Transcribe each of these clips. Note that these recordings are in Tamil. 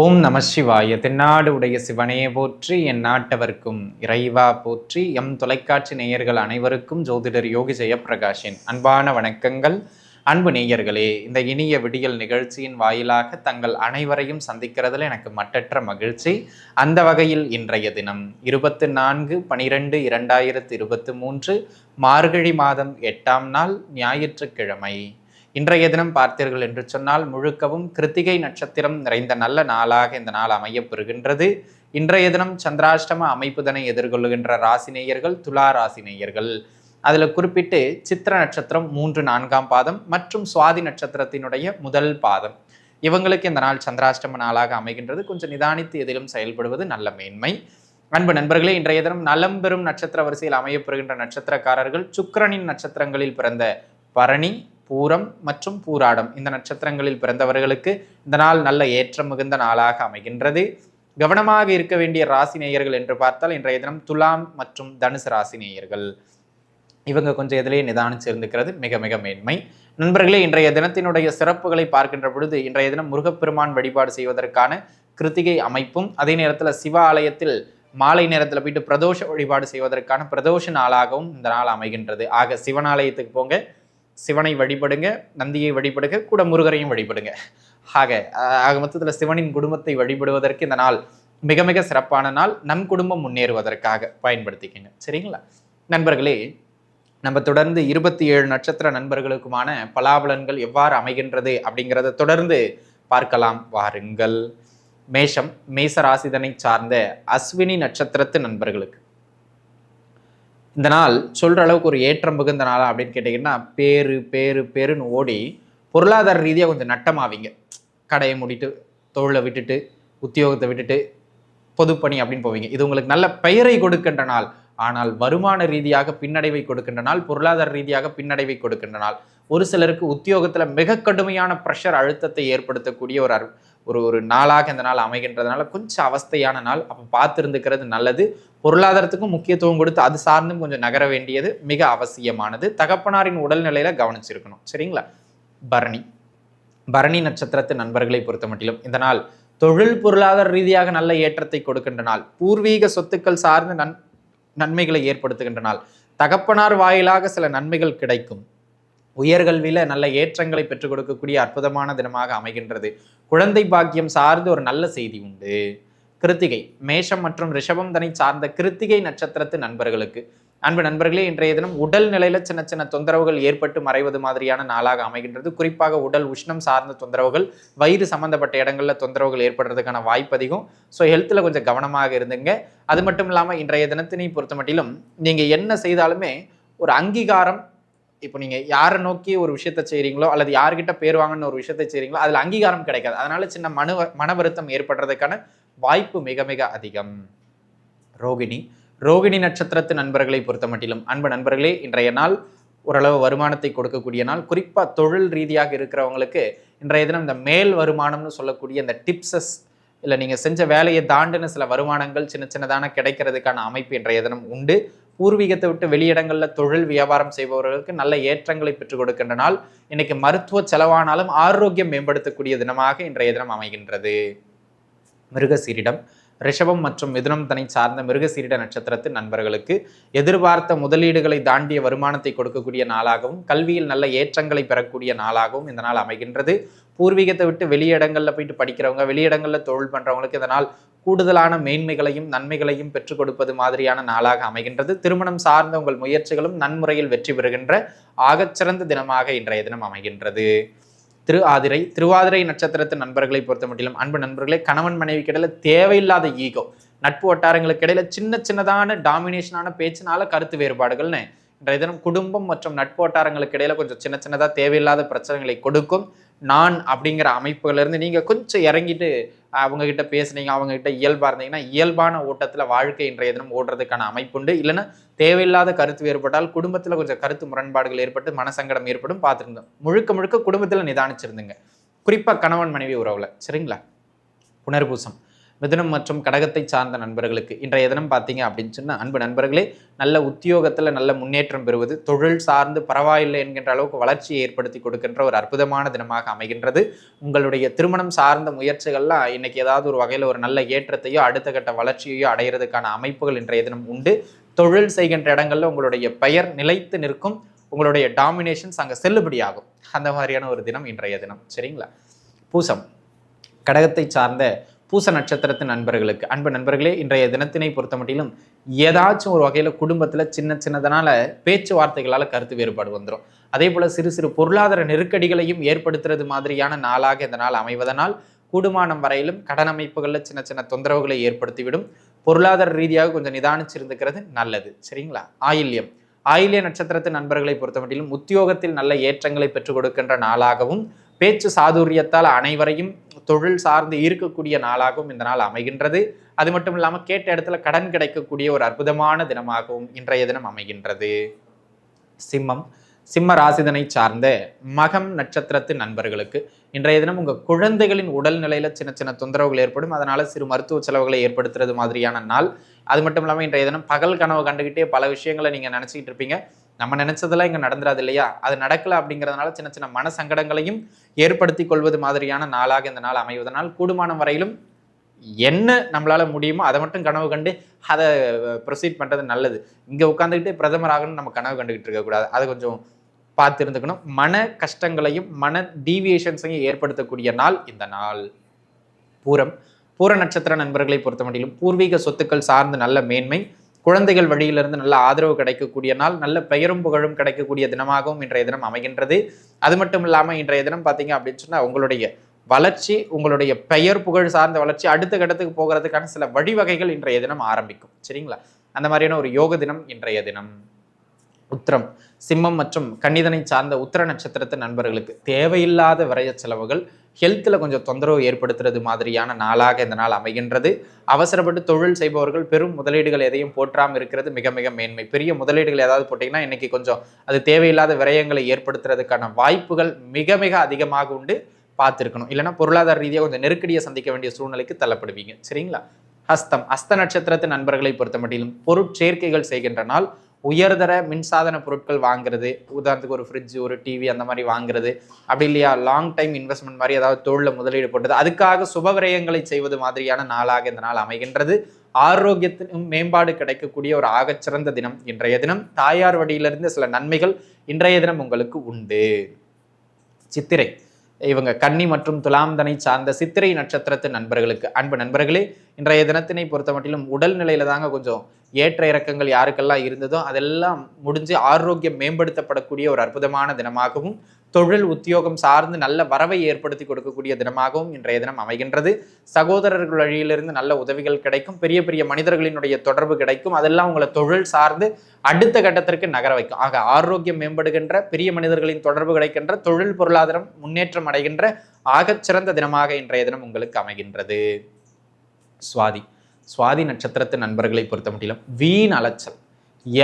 ஓம் நம சிவாய. தென்னாடு உடைய சிவனே போற்றி என் நாட்டவர்க்கும் இறைவா போற்றி. எம் தொலைக்காட்சி நேயர்கள் அனைவருக்கும் ஜோதிடர் யோகி ஜெயப்பிரகாஷின் அன்பான வணக்கங்கள். அன்பு நேயர்களே இந்த இனிய விடியல் நிகழ்ச்சியின் வாயிலாக தங்கள் அனைவரையும் சந்திக்கிறதுல எனக்கு மட்டற்ற மகிழ்ச்சி. அந்த வகையில் இன்றைய தினம் இருபத்து நான்கு பனிரெண்டு இரண்டாயிரத்து இருபத்து மூன்று மார்கழி மாதம் எட்டாம் நாள் ஞாயிற்றுக்கிழமை. இன்றைய தினம் பார்த்தீர்கள் என்று சொன்னால் முழுக்கவும் கிருத்திகை நட்சத்திரம் நிறைந்த நல்ல நாளாக இந்த நாள் அமையப்பெறுகின்றது. இன்றைய தினம் சந்திராஷ்டம அமைப்புதனை எதிர்கொள்ளுகின்ற ராசினேயர்கள் துலா ராசினேயர்கள் அதில் குறிப்பிட்டு சித்திர நட்சத்திரம் மூன்று நான்காம் பாதம் மற்றும் சுவாதி நட்சத்திரத்தினுடைய முதல் பாதம். இவங்களுக்கு இந்த நாள் சந்திராஷ்டம நாளாக அமைகின்றது. கொஞ்சம் நிதானித்து எதிலும் செயல்படுவது நல்ல மேன்மை. அன்பு நண்பர்களே இன்றைய தினம் நலம் பெறும் நட்சத்திர வரிசையில் அமையப்பெறுகின்ற நட்சத்திரக்காரர்கள் சுக்கரனின் நட்சத்திரங்களில் பிறந்த பரணி பூரம் மற்றும் பூராடம் இந்த நட்சத்திரங்களில் பிறந்தவர்களுக்கு இந்த நாள் நல்ல ஏற்றம் மிகுந்த நாளாக அமைகின்றது. கவனமாக இருக்க வேண்டிய ராசி நேயர்கள் என்று பார்த்தால் இன்றைய தினம் துலாம் மற்றும் தனுசு ராசி நேயர்கள். இவங்க கொஞ்சம் எதிலே நிதானிச்சு இருந்துக்கிறது மிக மிக மேன்மை. நண்பர்களே இன்றைய தினத்தினுடைய சிறப்புகளை பார்க்கின்ற பொழுது இன்றைய தினம் முருகப்பெருமான் வழிபாடு செய்வதற்கான கிருத்திகை அமைப்பும் அதே நேரத்தில் சிவ ஆலயத்தில் மாலை நேரத்தில் போயிட்டு பிரதோஷ வழிபாடு செய்வதற்கான பிரதோஷ நாளாகவும் இந்த நாள் அமைகின்றது. ஆக சிவனாலயத்துக்கு போங்க. சிவனை வழிபடுங்க நந்தியை வழிபடுங்க கூட முருகரையும் வழிபடுங்க. ஆக ஆக மொத்தத்தில் சிவனின் குடும்பத்தை வழிபடுவதற்கு இந்த நாள் மிக மிக சிறப்பான நாள். நம் குடும்பம் முன்னேறுவதற்காக பயன்படுத்திக்கங்க. சரிங்களா? நண்பர்களே நம்ம தொடர்ந்து இருபத்தி ஏழு நட்சத்திர நண்பர்களுக்குமான பலாபலன்கள் எவ்வாறு அமைகின்றது அப்படிங்கிறத தொடர்ந்து பார்க்கலாம். வாருங்கள். மேஷம் மேசராசிதனை சார்ந்த அஸ்வினி நட்சத்திரத்து நண்பர்களுக்கு. இந்த நாள் சொல்கிற அளவுக்கு ஒரு ஏற்றம் மிகுந்த நாளா அப்படின்னு கேட்டிங்கன்னா பேரு பேரு பேருன்னு ஓடி பொருளாதார ரீதியாக கொஞ்சம் நட்டமாவீங்க. கடையை மூடிட்டு தொழிலை விட்டுட்டு உத்தியோகத்தை விட்டுட்டு பொதுப்பணி அப்படின்னு போவீங்க. இது உங்களுக்கு நல்ல பெயரை கொடுக்கின்ற நாள். ஆனால் வருமான ரீதியாக பின்னடைவை கொடுக்கின்ற நாள் பொருளாதார ரீதியாக பின்னடைவை கொடுக்கின்ற நாள். ஒரு சிலருக்கு உத்தியோகத்தில் மிக கடுமையான ப்ரெஷர் அழுத்தத்தை ஏற்படுத்தக்கூடிய ஒரு அரு ஒரு ஒரு நாளாக இந்த நாள் அமைகின்றதுனால கொஞ்சம் அவஸ்தையான நாள். அப்போ பார்த்துருந்துக்கிறது நல்லது. பொருளாதாரத்துக்கும் முக்கியத்துவம் கொடுத்து அது சார்ந்தும் கொஞ்சம் நகர வேண்டியது மிக அவசியமானது. தகப்பனாரின் உடல்நிலையில கவனிச்சிருக்கணும். சரிங்களா? பரணி. பரணி நட்சத்திரத்து நண்பர்களை பொறுத்த மட்டிலும் இந்த நாள் தொழில் பொருளாதார ரீதியாக நல்ல ஏற்றத்தை கொடுக்கின்ற நாள். பூர்வீக சொத்துக்கள் சார்ந்த நன் நன்மைகளை ஏற்படுத்துகின்ற நாள். தகப்பனார் வாயிலாக சில நன்மைகள் கிடைக்கும். உயர்கல்வியில் நல்ல ஏற்றங்களை பெற்றுக் கொடுக்கக்கூடிய அற்புதமான தினமாக அமைகின்றது. குழந்தை பாக்கியம் சார்ந்து ஒரு நல்ல செய்தி உண்டு. கிருத்திகை மேஷம் மற்றும் ரிஷபம் தனை சார்ந்த கிருத்திகை நட்சத்திரத்து நண்பர்களுக்கு. அன்பு நண்பர்களே இன்றைய தினம் உடல் நிலையில சின்ன சின்ன தொந்தரவுகள் ஏற்பட்டு மறைவது மாதிரியான நாளாக அமைகின்றது. குறிப்பாக உடல் உஷ்ணம் சார்ந்த தொந்தரவுகள் வயிறு சம்பந்தப்பட்ட இடங்கள்ல தொந்தரவுகள் ஏற்படுறதுக்கான வாய்ப்பு அதிகம். ஸோ ஹெல்த்தில் கொஞ்சம் கவனமாக இருந்துங்க. அது மட்டும் இல்லாமல் இன்றைய தினத்தினை பொறுத்த மட்டிலும் நீங்க என்ன செய்தாலுமே ஒரு அங்கீகாரம் இப்போ நீங்கள் யாரை நோக்கி ஒரு விஷயத்த செய்கிறீங்களோ அல்லது யார்கிட்ட பேர் வாங்கன்னு ஒரு விஷயத்தை செய்கிறீங்களோ அதில் அங்கீகாரம் கிடைக்காது. அதனால சின்ன மனு மன வருத்தம் ஏற்படுறதுக்கான வாய்ப்பு மிக மிக அதிகம். ரோகிணி. ரோகிணி நட்சத்திரத்து நண்பர்களை பொறுத்த மட்டிலும் அன்பு நண்பர்களே இன்றைய நாள் ஓரளவு வருமானத்தை கொடுக்கக்கூடிய நாள். குறிப்பாக தொழில் ரீதியாக இருக்கிறவங்களுக்கு இன்றைய தினம் இந்த மேல் வருமானம்னு சொல்லக்கூடிய இந்த டிப்ஸஸ் இல்லை நீங்கள் செஞ்ச வேலையை தாண்டின சில வருமானங்கள் சின்ன சின்னதான கிடைக்கிறதுக்கான அமைப்பு இன்றைய தினம் உண்டு. பூர்வீகத்தை விட்டு வெளியிடங்களில் தொழில் வியாபாரம் செய்பவர்களுக்கு நல்ல ஏற்றங்களை பெற்றுக் கொடுக்கின்ற நாள் இன்னைக்கு மருத்துவ செலவானாலும் ஆரோக்கியம் மேம்படுத்தக்கூடிய தினமாக இன்றைய தினம் அமைகின்றது. மிருகசீரிடம் ரிஷபம் மற்றும் மிதுனம் தனை சார்ந்த மிருகசீரிட நட்சத்திரத்தின் நண்பர்களுக்கு எதிர்பார்த்த முதலீடுகளை தாண்டிய வருமானத்தை கொடுக்கக்கூடிய நாளாகவும் கல்வியில் நல்ல ஏற்றங்களை பெறக்கூடிய நாளாகவும் இந்த நாள் அமைகின்றது. பூர்வீகத்தை விட்டு வெளியிடங்களில் போயிட்டு படிக்கிறவங்க வெளியிடங்களில் தொழில் பண்ணுறவங்களுக்கு இதனால் கூடுதலான மேன்மைகளையும் நன்மைகளையும் பெற்றுக் கொடுப்பது மாதிரியான நாளாக அமைகின்றது. திருமணம் சார்ந்த உங்கள் முயற்சிகளும் நன்முறையில் வெற்றி பெறுகின்ற ஆகச்சிறந்த தினமாக இன்றைய தினம் அமைகின்றது. திரு ஆதிரை திருவாதிரை நட்சத்திரத்து நண்பர்களை பொறுத்த மட்டிலும் அன்பு நண்பர்களே கணவன் மனைவி கிடையில தேவையில்லாத ஈகோ நட்பு வட்டாரங்களுக்கு இடையில சின்ன சின்னதான டாமினேஷனான பேச்சினால கருத்து வேறுபாடுகள்னு இன்றைய தினம் குடும்பம் மற்றும் நட்பு வட்டாரங்களுக்கு இடையில கொஞ்சம் சின்ன சின்னதாக தேவையில்லாத பிரச்சனைகளை கொடுக்கும். நான் அப்படிங்கிற அமைப்புகளிலிருந்து நீங்கள் கொஞ்சம் இறங்கிட்டு அவங்கக்கிட்ட பேசுனீங்க அவங்கக்கிட்ட இயல்பாக இருந்தீங்கன்னா இயல்பான ஓட்டத்தில் வாழ்க்கை இன்றைய தினம் ஓடுறதுக்கான அமைப்புண்டு இல்லைன்னா தேவையில்லாத கருத்து வேறுபட்டால் குடும்பத்தில் கொஞ்சம் கருத்து முரண்பாடுகள் ஏற்பட்டு மனசங்கடம் ஏற்படும் பார்த்துருந்தோம். முழுக்க முழுக்க குடும்பத்தில் நிதானிச்சிருந்துங்க. குறிப்பாக கணவன் மனைவி உறவுல சரிங்களா? புனர்பூசம். மிதுனம் மற்றும் கடகத்தை சார்ந்த நண்பர்களுக்கு இன்றைய தினம் பார்த்தீங்க அப்படின்னு சொன்னால் அன்பு நண்பர்களே நல்ல உத்தியோகத்தில் நல்ல முன்னேற்றம் பெறுவது தொழில் சார்ந்து பரவாயில்லை என்கின்ற அளவுக்கு வளர்ச்சியை ஏற்படுத்தி கொடுக்கின்ற ஒரு அற்புதமான தினமாக அமைகின்றது. உங்களுடைய திருமணம் சார்ந்த முயற்சிகள்லாம் இன்னைக்கு ஏதாவது ஒரு வகையில் ஒரு நல்ல ஏற்றத்தையோ அடுத்த கட்ட வளர்ச்சியையோ அடையிறதுக்கான அமைப்புகள் இன்றைய தினம் உண்டு. தொழில் செய்கின்ற இடங்கள்ல உங்களுடைய பெயர் நிலைத்து நிற்கும் உங்களுடைய டாமினேஷன்ஸ் அங்கே செல்லுபடியாகும். அந்த மாதிரியான ஒரு தினம் இன்றைய தினம். சரிங்களா? பூசம். கடகத்தை சார்ந்த பூச நட்சத்திரத்தின் நண்பர்களுக்கு. அன்பு நண்பர்களே இன்றைய தினத்தினை பொறுத்த மட்டிலும் ஏதாச்சும் ஒரு வகையில் குடும்பத்தில் சின்ன சின்னதனால பேச்சுவார்த்தைகளால் கருத்து வேறுபாடு வந்துடும் அதே போல் சிறு சிறு பொருளாதார நெருக்கடிகளையும் ஏற்படுத்துறது மாதிரியான நாளாக இந்த நாள் அமைவதனால் கூடுமானம் வரையிலும் கடன் அமைப்புகளில் சின்ன சின்ன தொந்தரவுகளை ஏற்படுத்திவிடும். பொருளாதார ரீதியாக கொஞ்சம் நிதானிச்சிருந்துக்கிறது நல்லது. சரிங்களா? ஆயில்யம். ஆயில்ய நட்சத்திரத்தின் நண்பர்களை பொறுத்தமட்டிலும் உத்தியோகத்தில் நல்ல ஏற்றங்களை பெற்றுக் கொடுக்கின்ற நாளாகவும் பேச்சு சாதுரியத்தால் அனைவரையும் தொழில் சார்ந்து ஈர்க்கக்கூடிய நாளாகவும் இந்த நாள் அமைகின்றது. அது மட்டும் இல்லாமல் கேட்ட இடத்துல கடன் கிடைக்கக்கூடிய ஒரு அற்புதமான தினமாகவும் இன்றைய தினம் அமைகின்றது. சிம்மம். சிம்ம ராசிதனை சார்ந்த மகம் நட்சத்திரத்து நண்பர்களுக்கு இன்றைய தினம் உங்கள் குழந்தைகளின் உடல்நிலையில் சின்ன சின்ன தொந்தரவுகள் ஏற்படும். அதனால் சிறு மருத்துவ செலவுகளை ஏற்படுத்துறது மாதிரியான நாள். அது மட்டும் இல்லாமல் இன்றைய தினம் பகல் கனவு கண்டுகிட்டே பல விஷயங்களை நீங்கள் நினச்சிக்கிட்டு இருப்பீங்க. நம்ம நினைச்சதெல்லாம் இங்கே நடந்துராது இல்லையா? அது நடக்கல அப்படிங்கிறதுனால சின்ன சின்ன மன சங்கடங்களையும் ஏற்படுத்தி கொள்வது மாதிரியான நாளாக இந்த நாள் அமைவதனால் கூடுமானம் வரையிலும் என்ன நம்மளால முடியுமோ அதை மட்டும் கனவு கண்டு அதை ப்ரொசீட் பண்ணுறது நல்லது. இங்கே உட்காந்துக்கிட்டு பிரதமர் ஆகணும்னு நம்ம கனவு கண்டுக்கிட்டு இருக்கக்கூடாது அதை கொஞ்சம் பார்த்து இருந்துக்கணும் மன கஷ்டங்களையும் மன டீவியேஷன்ஸையும் ஏற்படுத்தக்கூடிய நாள் இந்த நாள். பூரம். பூர நட்சத்திர நண்பர்களை பொறுத்த மட்டிலும் பூர்வீக சொத்துக்கள் சார்ந்து நல்ல மேன்மை குழந்தைகள் வழியிலிருந்து நல்ல ஆதரவு கிடைக்கக்கூடிய நாள் நல்ல பெயரும் புகழும் கிடைக்கக்கூடிய தினமாகவும் இன்றைய தினம் அமைகின்றது. அது மட்டும் இல்லாமல் இன்றைய தினம் பார்த்தீங்க அப்படின்னு சொன்னால் உங்களுடைய வளர்ச்சி உங்களுடைய பெயர் புகழ் சார்ந்த வளர்ச்சி அடுத்த கட்டத்துக்கு போகிறதுக்கான சில வழிவகைகள் இன்றைய தினம் ஆரம்பிக்கும். சரிங்களா? அந்த மாதிரியான ஒரு யோக தினம் இன்றைய தினம். உத்திரம் சிம்மம் மற்றும் கன்னிதனை சார்ந்த உத்திர நட்சத்திரத்து நண்பர்களுக்கு தேவையில்லாத விரைய செலவுகள் ஹெல்த்தில் கொஞ்சம் தொந்தரவு ஏற்படுத்துறது மாதிரியான நாளாக இந்த நாள் அமைகின்றது. அவசரப்பட்டு தொழில் செய்பவர்கள் பெரும் முதலீடுகள் எதையும் போற்றாமல் இருக்கிறது மிக மிக மேன்மை. பெரிய முதலீடுகள் ஏதாவது போட்டிங்கன்னா இன்றைக்கி கொஞ்சம் அது தேவையில்லாத விரயங்களை ஏற்படுத்துறதுக்கான வாய்ப்புகள் மிக மிக அதிகமாக உண்டு பார்த்துருக்கணும். இல்லைன்னா பொருளாதார ரீதியாக கொஞ்சம் நெருக்கடியை சந்திக்க வேண்டிய சூழ்நிலைக்கு தள்ளப்படுவீங்க. சரிங்களா? ஹஸ்தம் அஸ்த நட்சத்திரத்து நண்பர்களை பொறுத்த மட்டிலும் பொருட்சேர்க்கைகள் செய்கின்ற நாள் உயர்தர மின்சாதன பொருட்கள் வாங்குறது உதாரணத்துக்கு ஒரு ஃப்ரிட்ஜ் ஒரு டிவி அந்த மாதிரி வாங்குறது அப்படி இல்லையா? லாங் டைம் இன்வெஸ்ட்மெண்ட் மாதிரி ஏதாவது தொழிலில் முதலீடு போட்டது அதுக்காக சுப விரயங்களை செய்வது மாதிரியான நாளாக இந்த நாள் அமைகின்றது. ஆரோக்கியத்திനും மேம்பாடு கிடைக்கக்கூடிய ஒரு ஆகச்சிறந்த தினம் இன்றைய தினம். தாயார் வழியிலிருந்து சில நன்மைகள் இன்றைய தினம் உங்களுக்கு உண்டு. சித்திரை. இவங்க கன்னி மற்றும் துலாம்தனை சார்ந்த சித்திரை நட்சத்திரத்து நண்பர்களுக்கு அன்பு நண்பர்களே இன்றைய தினத்தினை பொறுத்த மட்டிலும் உடல் நிலையில தாங்க கொஞ்சம் ஏற்ற இறக்கங்கள் யாருக்கெல்லாம் இருந்ததோ அதெல்லாம் முடிஞ்சு ஆரோக்கியம் மேம்படுத்தப்படக்கூடிய ஒரு அற்புதமான தினமாகவும் தொழில் உத்தியோகம் சார்ந்து நல்ல வரவை ஏற்படுத்தி கொடுக்கக்கூடிய தினமாகவும் இன்றைய தினம் அமைகின்றது. சகோதரர்கள் வழியிலிருந்து நல்ல உதவிகள் கிடைக்கும். பெரிய பெரிய மனிதர்களினுடைய தொடர்பு கிடைக்கும். அதெல்லாம் உங்களை தொழில் சார்ந்து அடுத்த கட்டத்திற்கு நகர வைக்கும். ஆக ஆரோக்கியம் மேம்படுகின்ற பெரிய மனிதர்களின் தொடர்பு கிடைக்கின்ற தொழில் பொருளாதாரம் முன்னேற்றம் அடைகின்ற ஆகச்சிறந்த தினமாக இன்றைய தினம் உங்களுக்கு அமைகின்றது. சுவாதி. சுவாதி நட்சத்திரத்து நண்பர்களை பொறுத்த முடியலும் வீண் அலைச்சல்.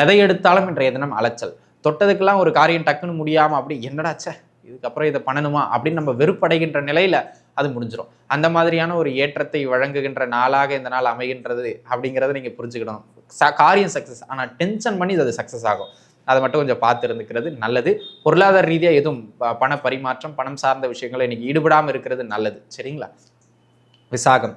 எதை எடுத்தாலும் இன்றைய தினம் அலைச்சல். தொட்டதுக்கெல்லாம் ஒரு காரியம் டக்குன்னு முடியாமல் அப்படி என்னடாச்சே இதுக்கப்புறம் இதை பண்ணணுமா அப்படின்னு நம்ம வெறுப்படைகின்ற நிலையில அது முடிஞ்சிடும் அந்த மாதிரியான ஒரு ஏற்றத்தை வழங்குகின்ற நாளாக இந்த நாள் அமைகின்றது அப்படிங்கிறத நீங்க புரிஞ்சுக்கணும். காரியம் சக்சஸ் ஆனால் டென்ஷன் பண்ணி அது சக்சஸ் ஆகும். அதை மட்டும் கொஞ்சம் பார்த்து இருந்துக்கிறது நல்லது. பொருளாதார ரீதியாக எதுவும் பண பரிமாற்றம் பணம் சார்ந்த விஷயங்களை இன்னைக்கு ஈடுபடாமல் இருக்கிறது நல்லது. சரிங்களா? விசாகம்.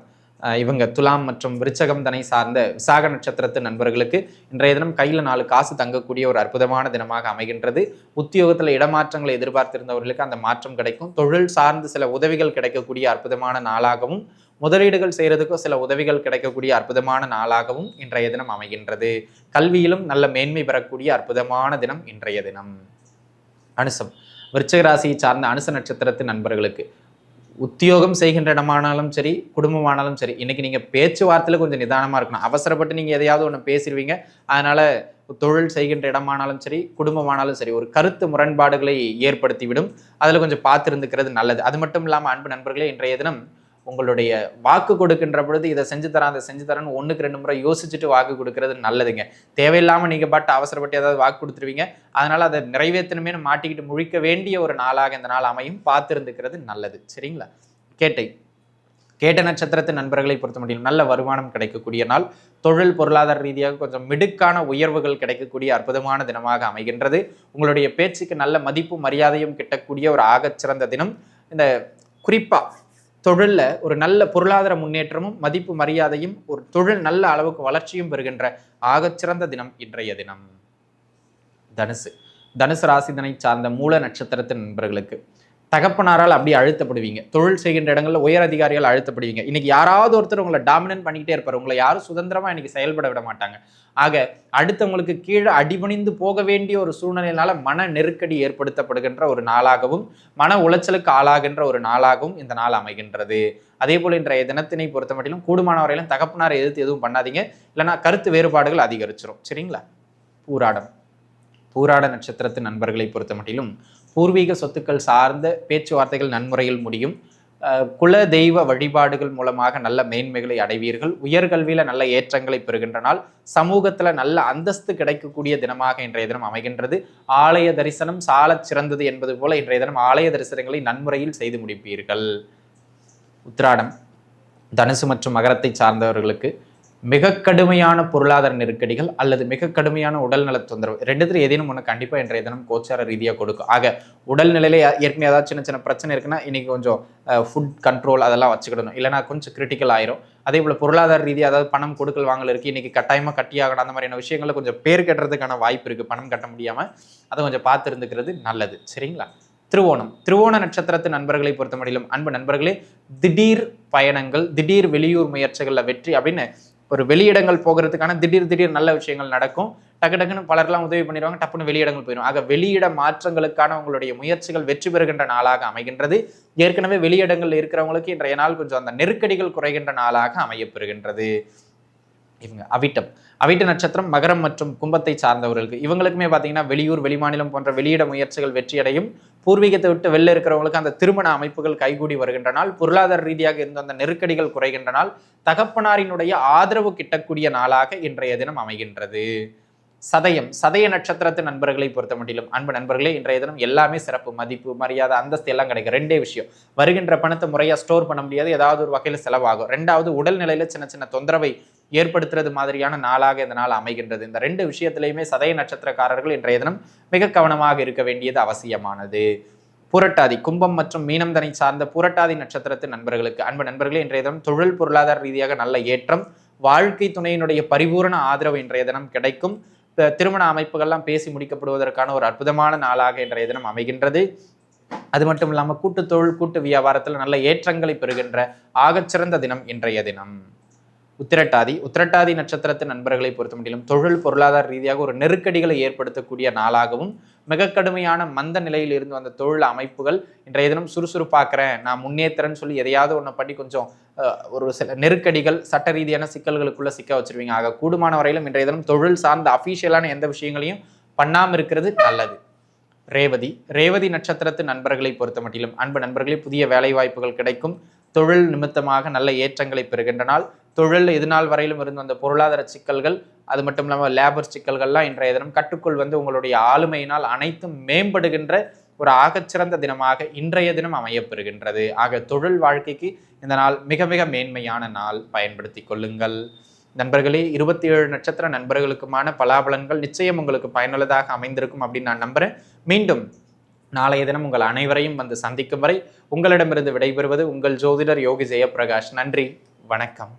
இவங்க துலாம் மற்றும் விருச்சகம் தனை சார்ந்த விசாக நட்சத்திரத்து நண்பர்களுக்கு இன்றைய தினம் கையில் நாலு காசு தங்கக்கூடிய ஒரு அற்புதமான தினமாக அமைகின்றது. உத்தியோகத்தில் இடமாற்றங்களை எதிர்பார்த்திருந்தவர்களுக்கு அந்த மாற்றம் கிடைக்கும். தொழில் சார்ந்து சில உதவிகள் கிடைக்கக்கூடிய அற்புதமான நாளாகவும் முதலீடுகள் செய்கிறதுக்கும் சில உதவிகள் கிடைக்கக்கூடிய அற்புதமான நாளாகவும் இன்றைய தினம் அமைகின்றது. கல்வியிலும் நல்ல மேன்மை பெறக்கூடிய அற்புதமான தினம் இன்றைய தினம். அனுசம். விருச்சகராசியை சார்ந்த அனுச நட்சத்திரத்து நண்பர்களுக்கு உத்தியோகம் செய்கின்ற இடமானாலும் சரி குடும்பமானாலும் சரி இன்னைக்கு நீங்கள் பேச்சுவார்த்தையில் கொஞ்சம் நிதானமாக இருக்கணும். அவசரப்பட்டு நீங்கள் எதையாவது ஒன்று பேசிடுவீங்க. அதனால் தொழில் செய்கின்ற இடமானாலும் சரி குடும்பமானாலும் சரி ஒரு கருத்து முரண்பாடுகளை ஏற்படுத்திவிடும். அதில் கொஞ்சம் பார்த்துருந்துக்கிறது நல்லது. அது மட்டும் இல்லாமல் அன்பு நண்பர்களே இன்றைய தினம் உங்களுடைய வாக்கு கொடுக்கின்ற பொழுது இதை செஞ்சு தரேன் அதை செஞ்சு தரேன்னு ஒன்றுக்கு ரெண்டு முறை யோசிச்சுட்டு வாக்கு கொடுக்கறது நல்லதுங்க. தேவையில்லாமல் நீங்கள் பாட்டு அவசரப்பட்டு ஏதாவது வாக்கு கொடுத்துருவீங்க. அதனால் அதை நிறைவேற்றணுமே மாட்டிக்கிட்டு முழிக்க வேண்டிய ஒரு நாளாக இந்த நாள் அமையும். பார்த்துருந்துக்கிறது நல்லது. சரிங்களா? கேட்டை. கேட்ட நட்சத்திரத்து நண்பர்களை பொறுத்த முடியும். நல்ல வருமானம் கிடைக்கக்கூடிய நாள். தொழில் பொருளாதார ரீதியாக கொஞ்சம் மிடுக்கான உயர்வுகள் கிடைக்கக்கூடிய அற்புதமான தினமாக அமைகின்றது. உங்களுடைய பேச்சுக்கு நல்ல மதிப்பு மரியாதையும் கிட்டக்கூடிய ஒரு ஆகச்சிறந்த தினம். இந்த குறிப்பாக தொழிலில் ஒரு நல்ல பொருளாதார முன்னேற்றமும் மதிப்பு மரியாதையும் ஒரு தொழில் நல்ல அளவுக்கு வளர்ச்சியும் பெறுகின்ற ஆகச்சிறந்த தினம் இன்றைய தினம். தனுசு. தனுசு ராசிதனை சார்ந்த மூல நட்சத்திரத்தின் நண்பர்களுக்கு தகப்பனாரால் அப்படி அழுத்தப்படுவீங்க. தொழில் செய்கின்ற இடங்களில் உயர் அதிகாரிகள் அழுத்தப்படுவீங்க. இன்னைக்கு யாராவது ஒருத்தர் உங்களை டாமினன்ட் பண்ணிக்கிட்டே இருப்பார். உங்களை யாரும் சுதந்திரமாக இன்னைக்கு செயல்பட விட மாட்டாங்க. ஆக அடுத்தவங்களுக்கு கீழே அடிபணிந்து போக வேண்டிய ஒரு சூழ்நிலையினால மன நெருக்கடி ஏற்படுத்தப்படுகின்ற ஒரு நாளாகவும் மன உளைச்சலுக்கு ஆளாகின்ற ஒரு நாளாகவும் இந்த நாள் அமைகின்றது. அதே போல் இன்றைய தினத்தினை பொறுத்த மட்டிலும் கூடுமான வரையிலும் தகப்பனாரை எதிர்த்து எதுவும் பண்ணாதீங்க. இல்லைன்னா கருத்து வேறுபாடுகள் அதிகரிச்சிரும். சரிங்களா? பூராடம். பூராட நட்சத்திரத்து நண்பர்களை பொறுத்த மட்டிலும் பூர்வீக சொத்துக்கள் சார்ந்த பேச்சுவார்த்தைகள் நன்முறையில் முடியும். குல தெய்வ வழிபாடுகள் மூலமாக நல்ல மேன்மைகளை அடைவீர்கள். உயர்கல்வியில் நல்ல ஏற்றங்களை பெறுகின்றனால் சமூகத்தில் நல்ல அந்தஸ்து கிடைக்கக்கூடிய தினமாக இன்றைய தினம் அமைகின்றது. ஆலய தரிசனம் சால சிறந்தது என்பது போல இன்றைய தினம் ஆலய தரிசனங்களை நன்முறையில் செய்து முடிப்பீர்கள். உத்திராடம். தனுசு மற்றும் மகரத்தை சார்ந்தவர்களுக்கு மிக கடுமையான பொருளாதார நெருக்கடிகள் அல்லது மிக கடுமையான உடல்நல தொந்தரவு. ரெண்டுத்துல ஏதேனும் ஒன்று கண்டிப்பாக இன்றைய தினம் கோச்சார ரீதியாக கொடுக்கும். ஆக உடல்நிலையில ஏற்கனவே ஏதாவது சின்ன சின்ன பிரச்சனை இருக்குன்னா இன்னைக்கு கொஞ்சம் ஃபுட் கண்ட்ரோல் அதெல்லாம் வச்சுக்கிடணும். இல்லைனா கொஞ்சம் கிரிட்டிக்கல் ஆயிரும். அதே போல் பொருளாதார ரீதியாக அதாவது பணம் கொடுக்கல் வாங்கல் இருக்குது இன்னைக்கு கட்டாயமாக கட்டியாகணும் அந்த மாதிரியான விஷயங்களை கொஞ்சம் பேர் கட்டுறதுக்கான வாய்ப்பு இருக்குது பணம் கட்ட முடியாமல் அதை கொஞ்சம் பார்த்து இருந்துக்கிறது நல்லது. சரிங்களா? திருவோணம். திருவோண நட்சத்திரத்து நண்பர்களை பொறுத்த முடியலும் அன்பு நண்பர்களே திடீர் பயணங்கள் திடீர் வெளியூர் முயற்சிகளில் வெற்றி அப்படின்னு ஒரு வெளியிடங்கள் போகிறதுக்கான திடீர் திடீர் நல்ல விஷயங்கள் நடக்கும். டக்கு டக்குன்னு பலர்லாம் உதவி பண்ணிடுவாங்க டப்புன்னு வெளியிடங்கள் போயிடும் ஆக வெளியிட மாற்றங்களுக்கான உங்களுடைய முயற்சிகள் வெற்றி பெறுகின்ற நாளாக அமைகின்றது. ஏற்கனவே வெளியிடங்கள் இருக்கிறவங்களுக்கு இன்றைய நாள் கொஞ்சம் அந்த நெருக்கடிகள் குறைகின்ற நாளாக அமையப்பெறுகின்றது. இவங்க அவிட்டம். அவிட்ட நட்சத்திரம் மகரம் மற்றும் கும்பத்தை சார்ந்தவர்களுக்கு. இவங்களுக்குமே பார்த்தீங்கன்னா வெளியூர் வெளிமாநிலம் போன்ற வெளியிட முயற்சிகள் வெற்றியடையும். பூர்வீகத்தை விட்டு வெளில இருக்கிறவங்களுக்கு அந்த திருமண அமைப்புகள் கைகூடி வருகின்ற நாள் பொருளாதார ரீதியாக இருந்த அந்த நெருக்கடிகள் குறைகின்ற நாள் தகப்பனாரினுடைய ஆதரவு கிட்டக்கூடிய நாளாக இன்றைய தினம் அமைகின்றது. சதயம் சதய நட்சத்திரத்து நண்பர்களை பொறுத்த மட்டிலும் அன்பு நண்பர்களே இன்றைய தினம் எல்லாமே சிறப்பு மதிப்பு மரியாதை அந்தஸ்து எல்லாம் கிடைக்கும். ரெண்டே விஷயம். வருகின்ற பணத்தை முறையாக ஸ்டோர் பண்ண முடியாது. ஏதாவது ஒரு வகையில் செலவாகும். ரெண்டாவது உடல்நிலையில் சின்ன சின்ன தொந்தரவை ஏற்படுத்துறது மாதிரியான நாளாக இந்த நாள் அமைகின்றது. இந்த ரெண்டு விஷயத்திலையுமே சதய நட்சத்திரக்காரர்கள் இன்றைய தினம் மிக கவனமாக இருக்க வேண்டியது அவசியமானது. புரட்டாதி கும்பம் மற்றும் மீனம் தனை சார்ந்த புரட்டாதி நட்சத்திரத்து நண்பர்களுக்கு அன்பு நண்பர்களே இன்றைய தினம் தொழில் பொருளாதார ரீதியாக நல்ல ஏற்றம் வாழ்க்கை துணையினுடைய பரிபூரண ஆதரவு இன்றைய தினம் கிடைக்கும். திருமண அமைப்புகள்லாம் பேசி முடிக்கப்படுவதற்கான ஒரு அற்புதமான நாளாக இன்றைய தினம் அமைகின்றது. அது மட்டும் இல்லாமல் கூட்டு தொழில் கூட்டு வியாபாரத்தில் நல்ல ஏற்றங்களை பெறுகின்ற ஆகச்சிறந்த தினம் இன்றைய தினம். உத்திரட்டாதி. உத்திரட்டாதி நட்சத்திரத்து நண்பர்களை பொறுத்த முடியும் தொழில் பொருளாதார ரீதியாக ஒரு நெருக்கடிகளை ஏற்படுத்தக்கூடிய நாளாகவும் மிக கடுமையான மந்த நிலையில் இருந்து வந்த தொழில் அமைப்புகள் இன்றைய தினம் சுறுசுறுப்பாக்குறேன் நான் முன்னேற்றுறேன்னு சொல்லி எதையாவது ஒன்று பண்ணி கொஞ்சம் ஒரு சில நெருக்கடிகள் சட்ட ரீதியான சிக்கல்களுக்குள்ள சிக்க வச்சிருவீங்க. ஆக கூடுமான வரையிலும் இன்றைய தினம் தொழில் சார்ந்த அஃபீஷியலான எந்த விஷயங்களையும் பண்ணாமல் இருக்கிறது நல்லது. ரேவதி. ரேவதி நட்சத்திரத்து நண்பர்களை பொறுத்த மட்டிலும் அன்பு நண்பர்களே புதிய வேலை வாய்ப்புகள் கிடைக்கும். தொழில் நிமித்தமாக நல்ல ஏற்றங்களை பெறுகின்ற நாள் தொழில் இது நாள் வரையிலும் இருந்து வந்த பொருளாதார சிக்கல்கள் அது மட்டும் இல்லாமல் லேபர் சிக்கல்கள்லாம் இன்றைய தினம் கட்டுக்குள் வந்து உங்களுடைய ஆளுமையினால் அனைத்தும் மேம்படுகின்ற ஒரு ஆகச்சிறந்த தினமாக இன்றைய தினம் அமையப்பெறுகின்றது. ஆக தொழில் வாழ்க்கைக்கு இந்த நாள் மிக மிக மேன்மையான நாள். பயன்படுத்தி கொள்ளுங்கள். நண்பர்களே இருபத்தி ஏழு நட்சத்திர நண்பர்களுக்குமான பலாபலன்கள் நிச்சயம் உங்களுக்கு பயனுள்ளதாக அமைந்திருக்கும் அப்படின்னு நான் நம்புறேன். மீண்டும் நாளைய தினம் உங்கள் அனைவரையும் வந்து சந்திக்கும் வரை உங்களிடமிருந்து விடைபெறுவது உங்கள் ஜோதிடர் யோகி ஜெயபிரகாஷ் நன்றி வணக்கம்.